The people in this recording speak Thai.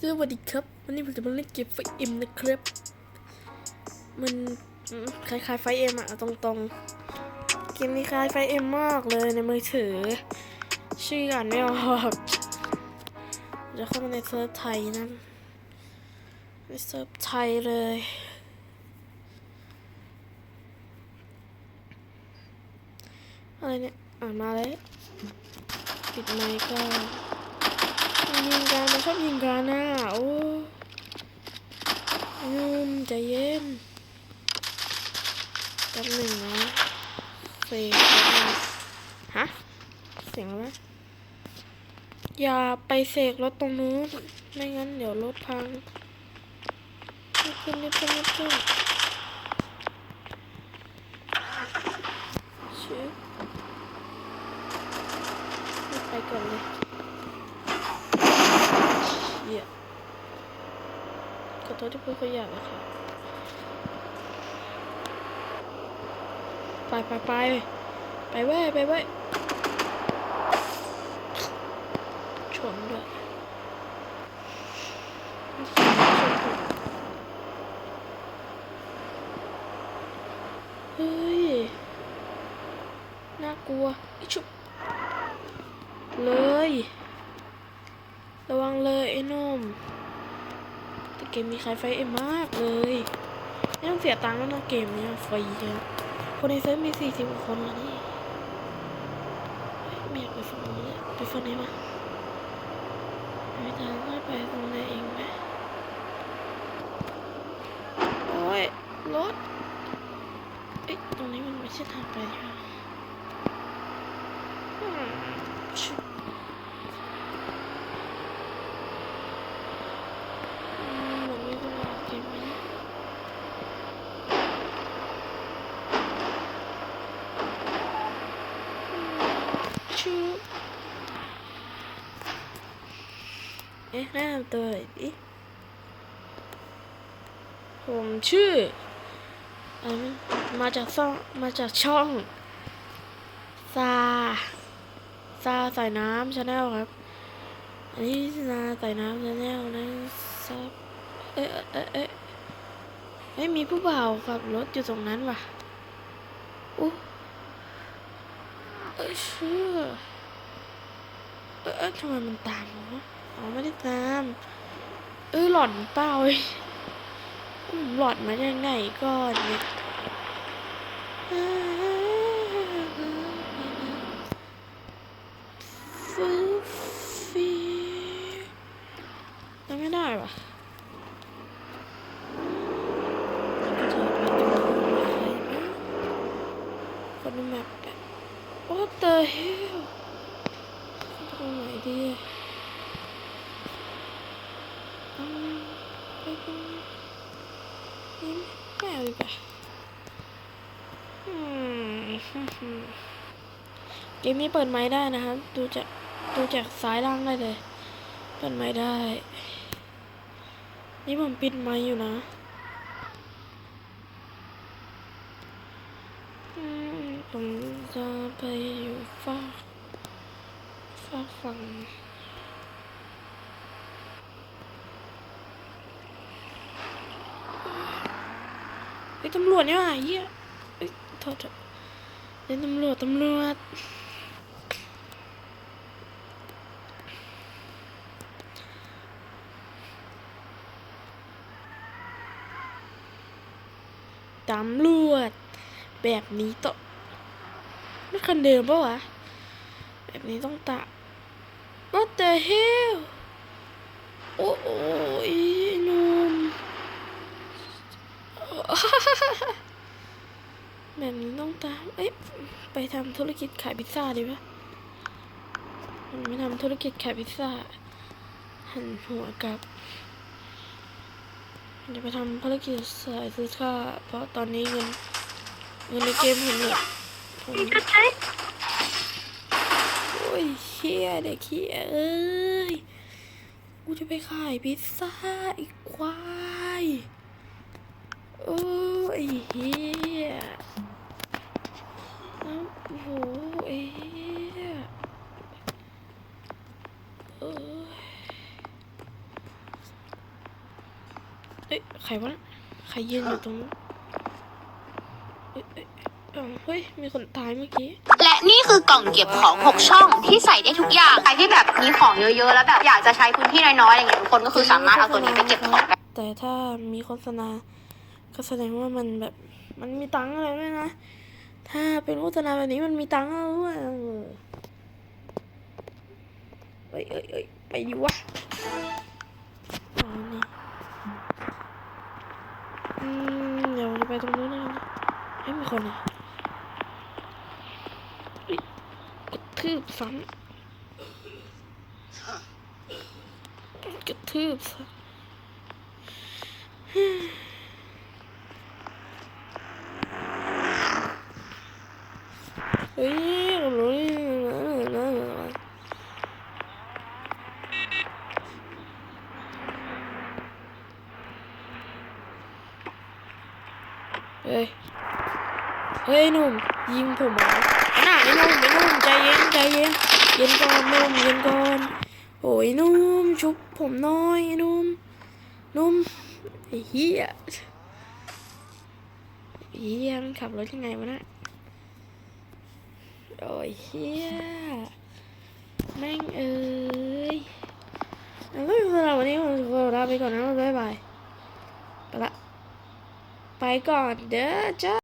สวัสดีครับ วันนี้ผมจะมาเล่นเกมไฟเอ็มนะครับ มันคล้ายๆไฟเอ็มอะตรงๆ เกมนี้คล้ายไฟเอ็มมากเลยในมือถือ ชื่ออ่านไม่ออกจะเข้ามาในเซิร์ฟไทยนะในเซิร์ฟไทยเลยอะไรเนี่ย อ่านมาเลยปิดไมค์ก็มัน ยิงกันมันชอบยิงกันอะโอ้ยืมใจเย็นแป๊บหนึ่งนะเฟกมาฮะเสียงอะไรวะอย่าไปเสกรถตรงนู้นไม่งั้นเดี๋ยวรถพังรีบขึ้นรีบขึ้นรีบขึ้นชิไปก่อนเลย เหี้ย ขอโทษที่พูดขยากนะคะไปไปไปไปเว้ยไปเว้ยชนด้วยเฮ้ย น่ากลัวอิชุบเลย ระวังเลยไอ้นมแต่ เกมมีใครไฟเอ็มมากเลยไม่ต้องเสียตังค์แล้วนะเกมเนี้ยฟรีอะคนในเซิร์ฟมีสี่สิบกว่าคนแล้วนี่เฮ้ยไม่อยากไปฝั่งนู้นเลยไปฝั่งนี้มาไม่ทางก็ไปตรงไหนเองไหมโอ้ยรถเอ๊ะตรงนี้มันไม่ใช่ทางไปใช่ไหมอืมชิบ อืมเหมือนมีคนออกเกมไหมเนี่ยอืมชื่อเอ๊ะ แนะนำตัวหน่อยดิผมชื่ออมาจากช่องมาจากช่องซาซาใส่น้ำชาแนลครับ อันนี้นาใส่น้ำชาแนลนะซับเอ๊ะเอ๊ะเอ๊ะเอ๊ะมีผู้บ่าวขับรถอยู่ตรงนั้นว่ะอู้เอ้ยเชื่อเอ๊ะเอ๊ะทำไมมันตามวะ อ๋อไม่ได้ตาม เออหลอนเปล่าเว้ยหลอนมาจากไหนก่อนเนี่ยฟูฟียังไม่ได้ว่ะก็จะไปดูอะไรนะคนดูแมปแบบ What the hell ตรงไหนดี ไม่เอาดีกว่าอืมเกมนี้เปิดไม้ได้นะครับ ดูจากดูจากซ้ายล่างได้เลย เปิดไม้ได้ นี่ผมปิดไม้อยู่นะผมจะไปอยู่ฝากฝากฝั่ง ไอ้ตำรวจเนี่ยว่ะเหี้ยเอ้โทษเถอะเล่นตำรวจตำรวจตำรวจแบบนี้ต้องไม่คันเดิมปะวะ แบบนี้ต้องตะ What the hell โอ้ย แบบนี้ต้องตาม เอ้ยไปทำธุรกิจขายพิซซ่าดีปะไม่ทำธุรกิจขายพิซซ่า หันหัวกลับจะไปทำภารกิจสายซื้อค่า เพราะตอนนี้เงินเงินในเกมผมเนี่ยผมโอ้ยเชี่ยเด็กเชี่ยเอ้ย กูจะไปขายพิซซ่าอีกควาย โอ้ยเฮียเอ้าโอ้โหเอ้ยเอ้ยอ้ยใครวะใครยืนอยู่ตรงนั้นเฮ้ย มีคนตายเมื่อกี้ และนี่คือกล่องเก็บของ 6 ช่องที่ใส่ได้ทุกอย่าง ใครที่แบบมีของเยอะๆ แล้วแบบอยากจะใช้พื้นที่น้อยๆ อะไรเงี้ยทุกคนก็คือสามารถเอาตัวนี้ไปเก็บของได้แต่ถ้ามีโฆษณา ก็แสดงว่ามันแบบมันมีตังค์อะไรด้วยนะ ถ้าเป็นโฆษณาแบบนี้มันมีตังค์อะไรด้วยเออเอ้ยเอ้ยเอ้ยไปดิวะอานี่อืมเดี๋ยวเราไปตรงนู้นนะเอ้มีคนอะกระทืบซ้ำกระทืบซ้ำ เฮ้ยหนูเฮ้ย เฮ้ยหนุ่มยิงผมเหรอน่ะไอ้นุ่มไอ้นุ่มใจเย็นใจเย็น เย็นก่อนนุ่มเย็นก่อนโอ้ยนุ่มชุบผมน้อยนุ่มนุ่มไอ้เหี้ยเหี้ยมันขับรถยังไงวะนะโอ้ยเฮียแม่งเอ้ยแล้วก็สำหรับวันนี้ผมขอลาไปก่อนนะบ๊ายบาย ไปก่อนเด้อจ้า